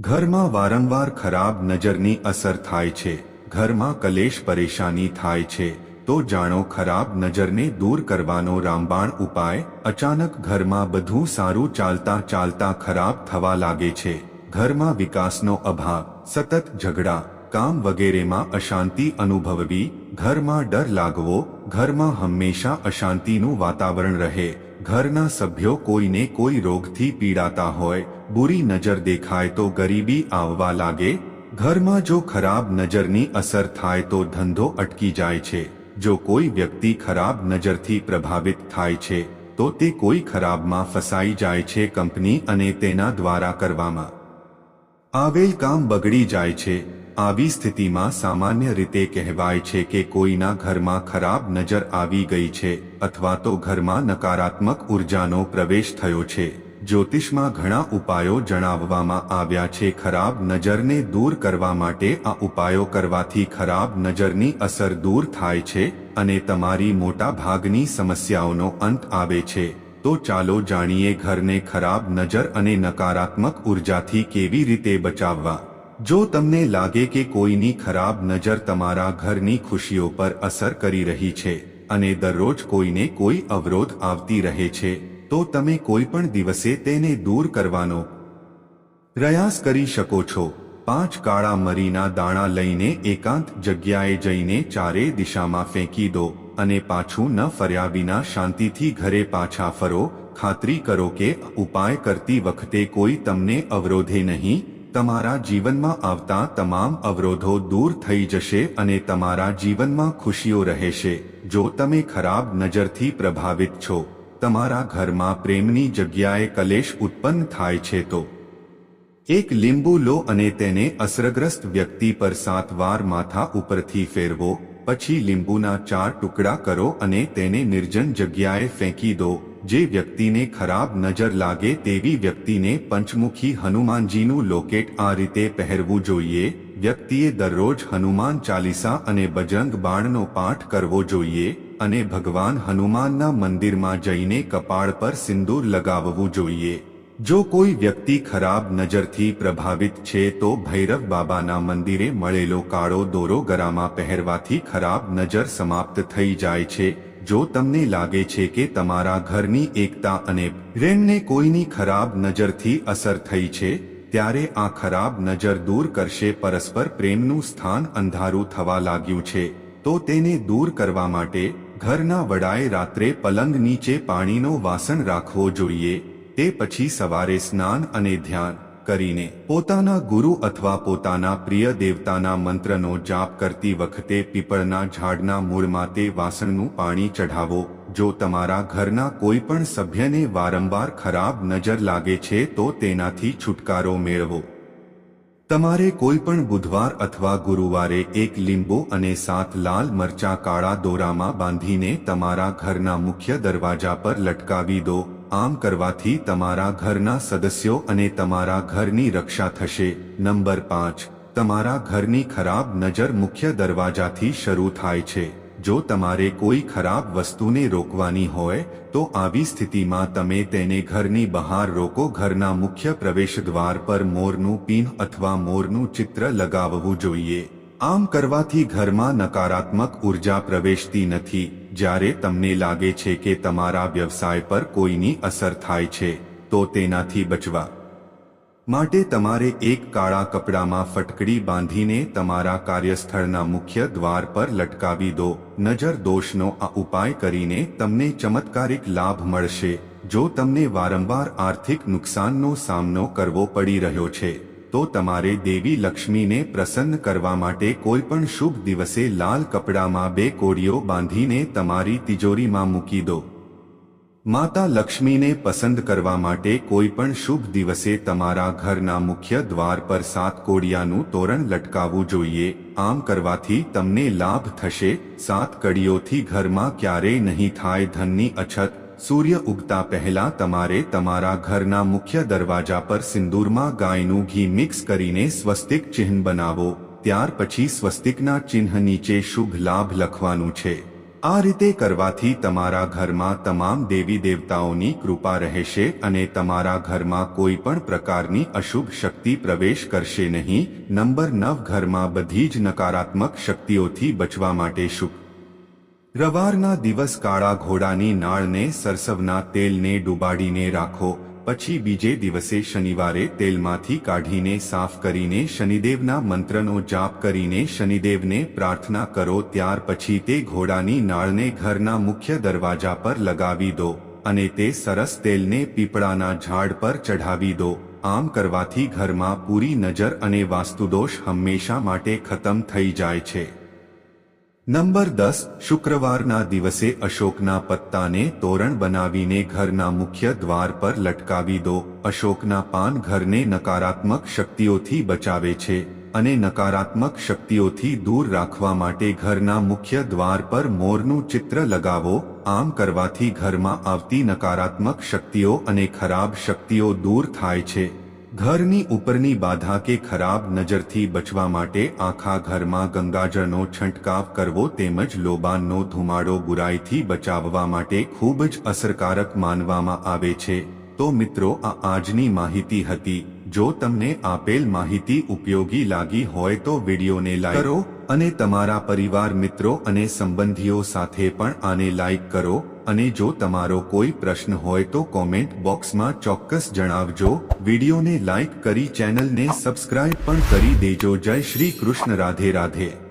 ઘરમાં વારંવાર ખરાબ નજરની અસર થાય છે. ઘરમાં કલેશ પરેશાની થાય છે. તો જાણો ખરાબ નજરને દૂર કરવાનો રામબાણ ઉપાય? અચાનક ઘરમાં બધું સારું ચાલતા ચાલતા ખરાબ થવા લાગે છે. ઘરમાં વિકાસનો અભાવ, સતત ઝઘડા, કામ વગેરેમાં અશાંતિ અનુભવવી, ઘરમાં ડર લાગવો, ઘરમાં હંમેશા અશાંતિનું વાતાવરણ રહે. ઘરના સભ્યો કોઈને કોઈ રોગથી પીડાતા હોય, બુરી નજર દેખાય તો ગરીબી આવવા લાગે. ઘરમાં જો ખરાબ નજરની અસર થાય તો ધંધો અટકી જાય છે. જો કોઈ વ્યક્તિ ખરાબ નજરથી પ્રભાવિત થાય છે, તો તે કોઈ ખરાબમાં ફસાઈ જાય છે કંપની અને તેના દ્વારા કરવામાં. આવેલ કામ બગડી જાય છે. આવી સ્થિતિમાં સામાન્ય રીતે કહેવાય છે કે કોઈના ઘરમાં ખરાબ નજર આવી ગઈ છે અથવા તો ઘરમાં નકારાત્મક ઉર્જાનો પ્રવેશ થયો છે. જ્યોતિષમાં ઘણા ઉપાયો જણાવવામાં આવ્યા છે. ખરાબ નજરને દૂર કરવા માટે આ ઉપાયો કરવાથી ખરાબ નજરની અસર દૂર થાય છે અને તમારી મોટા ભાગની સમસ્યાઓનો અંત આવે છે. તો ચાલો જાણીએ ઘરને ખરાબ નજર અને નકારાત્મક ઉર્જાથી કેવી રીતે બચાવવા. જો તમને લાગે કે કોઈની ખરાબ નજર તમારા ઘરની ખુશીઓ પર અસર કરી રહી છે અને દરરોજ કોઈને કોઈ અવરોધ આવતી રહે છે, તો તમે કોઈ પણ દિવસે તેને દૂર કરવાનો પ્રયાસ કરી શકો છો. પાંચ કાળા મરીના દાણા લઈને એકાંત જગ્યાએ જઈને ચારે દિશામાં ફેંકી દો અને પાછું ન ફર્યા વિના શાંતિથી ઘરે પાછા ફરો. ખાતરી કરો કે ઉપાય કરતી વખતે કોઈ તમને અવરોધે નહીં તમારા જીવનમાં આવતા તમામ અવરોધો દૂર થઈ જશે અને તમારા જીવનમાં ખુશીઓ રહેશે. જો તમે ખરાબ નજરથી પ્રભાવિત છો, તમારા ઘરમાં પ્રેમની જગ્યાએ કલેશ ઉત્પન્ન થાય છે તો. એક લીંબુ લો અને તેને અસરગ્રસ્ત વ્યક્તિ પર સાત વાર માથા ઉપરથી ફેરવો, પછી લીંબુના ચાર ટુકડા કરો અને તેને નિર્જન જગ્યાએ ફેંકી દો. જે વ્યક્તિને ખરાબ નજર લાગે તેવી વ્યક્તિને પંચમુખી હનુમાનજીનું લોકેટ આ રીતે પહેરવું જોઈએ. વ્યક્તિએ દરરોજ હનુમાન ચાલીસા અને બજરંગ બાણનો પાઠ કરવો જોઈએ અને ભગવાન હનુમાનના મંદિરમાં જઈને કપાળ પર સિંદૂર લગાવવું જોઈએ. જો કોઈ વ્યક્તિ ખરાબ નજરથી પ્રભાવિત છે તો ભૈરવ બાબાના મંદિરે મળેલો કાળો દોરો ગરામાં પહેરવાથી ખરાબ નજર સમાપ્ત થઈ જાય છે. જો તમને લાગે છે કે તમારા ઘરની એકતા અને પ્રેમને કોઈની ખરાબ નજરથી અસર થઈ છે, ત્યારે આ ખરાબ નજર દૂર કરશે પરસ્પર પ્રેમનું સ્થાન અંધારું થવા લાગ્યું છે. તો તેને દૂર કરવા માટે ઘરના વડાએ રાત્રે પલંગ નીચે પાણીનો વાસણ રાખવો જોઈએ. તે પછી સવારે સ્નાન અને ધ્યાન કરીને પોતાના ગુરુ અથવા પોતાના પ્રિય દેવતાના મંત્રનો જાપ કરતી વખતે પીપળના ઝાડના મૂળમાં તે વાસણનું પાણી ચઢાવો. જો તમારા ઘરના કોઈ પણ સભ્યને વારંવાર ખરાબ નજર લાગે છે તો તેનાથી છુટકારો મેળવો. તમારે કોઈ પણ બુધવાર અથવા ગુરુવારે એક લીંબુ અને સાત લાલ મરચા કાળા દોરામાં બાંધીને તમારા ઘરના મુખ્ય દરવાજા પર લટકાવી દો. આમ કરવાથી તમારા ઘરના સદસ્યો અને તમારા ઘરની રક્ષા થશે. નંબર પાંચ. તમારા ઘરની ખરાબ નજર મુખ્ય દરવાજાથી શરૂ થાય છે. જો તમારે કોઈ ખરાબ વસ્તુને રોકવાની હોય, તો આવી સ્થિતિમાં તમે તેને ઘરની બહાર રોકો. ઘરના મુખ્ય પ્રવેશ દ્વાર પર મોરનું પીન અથવા મોરનું ચિત્ર લગાવવું જોઈએ. આમ કરવાથી ઘરમાં નકારાત્મક ઊર્જા પ્રવેશતી નથી. જ્યારે તમને લાગે છે કે તમારા વ્યવસાય પર કોઈની અસર થાય છે, તો તેનાથી બચવા માટે તમારે એક કાળા કપડામાં ફટકડી બાંધીને તમારા કાર્યસ્થળના મુખ્ય દ્વાર પર લટકાવી દો. નજર દોષનો આ ઉપાય કરીને તમને ચમત્કારિક લાભ મળશે, જો તમને વારંવાર આર્થિક નુકસાનનો સામનો કરવો પડી રહ્યો છે. તો તમારે દેવી લક્ષ્મીને પ્રસન્ન કરવા માટે કોઈ પણ શુભ દિવસે લાલ કપડામાં બે કોડીઓ બાંધીને તમારી તિજોરીમાં મૂકી દો. માતા લક્ષ્મીને પસંદ કરવા માટે કોઈ પણ શુભ દિવસે તમારા ઘરના મુખ્ય દ્વાર પર સાત કોડિયાનું તોરણ લટકાવવું જોઈએ. આમ કરવાથી તમને લાભ થશે. સાત કડીઓથી ઘરમાં ક્યારેય નહીં થાય ધનની અછત. સૂર્ય ઉગતા પહેલા તમારે તમારા ઘરના મુખ્ય દરવાજા પર સિંદૂરમાં ગાયનું ઘી મિક્સ કરીને સ્વસ્તિક ચિહ્ન બનાવો, ત્યાર પછી સ્વસ્તિકના ચિહ્ન નીચે શુભ લાભ લખવાનું છે. આ રીતે કરવાથી તમારા ઘરમાં તમામ દેવી દેવતાઓની કૃપા રહેશે અને તમારા ઘરમાં કોઈ પણ પ્રકારની અશુભ શક્તિ પ્રવેશ કરશે નહીં. નંબર નવ, ઘરમાં બધી જ નકારાત્મક શક્તિઓથી બચવા માટે શુભ રવારના દિવસ કાળા ઘોડાની નાળને સરસવના તેલને ડુબાડીને રાખો, પછી બીજે દિવસે શનિવારે તેલમાંથી કાઢીને સાફ કરીને શનિદેવના મંત્રનો જાપ કરીને શનિદેવને પ્રાર્થના કરો, ત્યાર પછી તે ઘોડાની નાળને ઘરના મુખ્ય દરવાજા પર લગાવી દો અને તે સરસ તેલને પીપળાના ઝાડ પર ચઢાવી દો. આમ કરવાથી ઘરમાં પૂરી નજર અને વાસ્તુદોષ હંમેશા માટે ખતમ થઈ જાય છે. નંબર દસ, શુક્રવારના દિવસે અશોકના પત્તાને તોરણ બનાવીને ઘરના મુખ્ય દ્વાર પર લટકાવી દો. અશોકના પાન ઘરને નકારાત્મક શક્તિઓથી બચાવે છે અને નકારાત્મક શક્તિઓથી દૂર રાખવા માટે ઘરના મુખ્ય દ્વાર પર મોરનું ચિત્ર લગાવો. આમ કરવાથી ઘરમાં આવતી નકારાત્મક શક્તિઓ અને ખરાબ શક્તિઓ દૂર થાય છે. ઘરની ઉપરની બાધા કે ખરાબ નજરથી બચવા માટે આખા ઘરમાં ગંગાજળનો છંટકાવ કરવો તેમજ લોબાનનો ધુમાડો બુરાઈથી બચાવવા માટે ખૂબ જ અસરકારક માનવામાં આવે છે. તો મિત્રો, આ આજની માહિતી હતી. જો તમને આપેલ માહિતી ઉપયોગી લાગી હોય તો વિડીયોને લાઈક કરો અને તમારા પરિવાર મિત્રો અને સંબંધીઓ સાથે પણ આને લાઈક કરો. અને જો તમારો કોઈ પ્રશ્ન હોય તો કોમેન્ટ બોક્સમાં ચોક્કસ જણાવજો. વિડીયોને લાઈક કરી ચેનલને સબસ્ક્રાઇબ પણ કરી દેજો. જય શ્રી કૃષ્ણ. રાધે રાધે.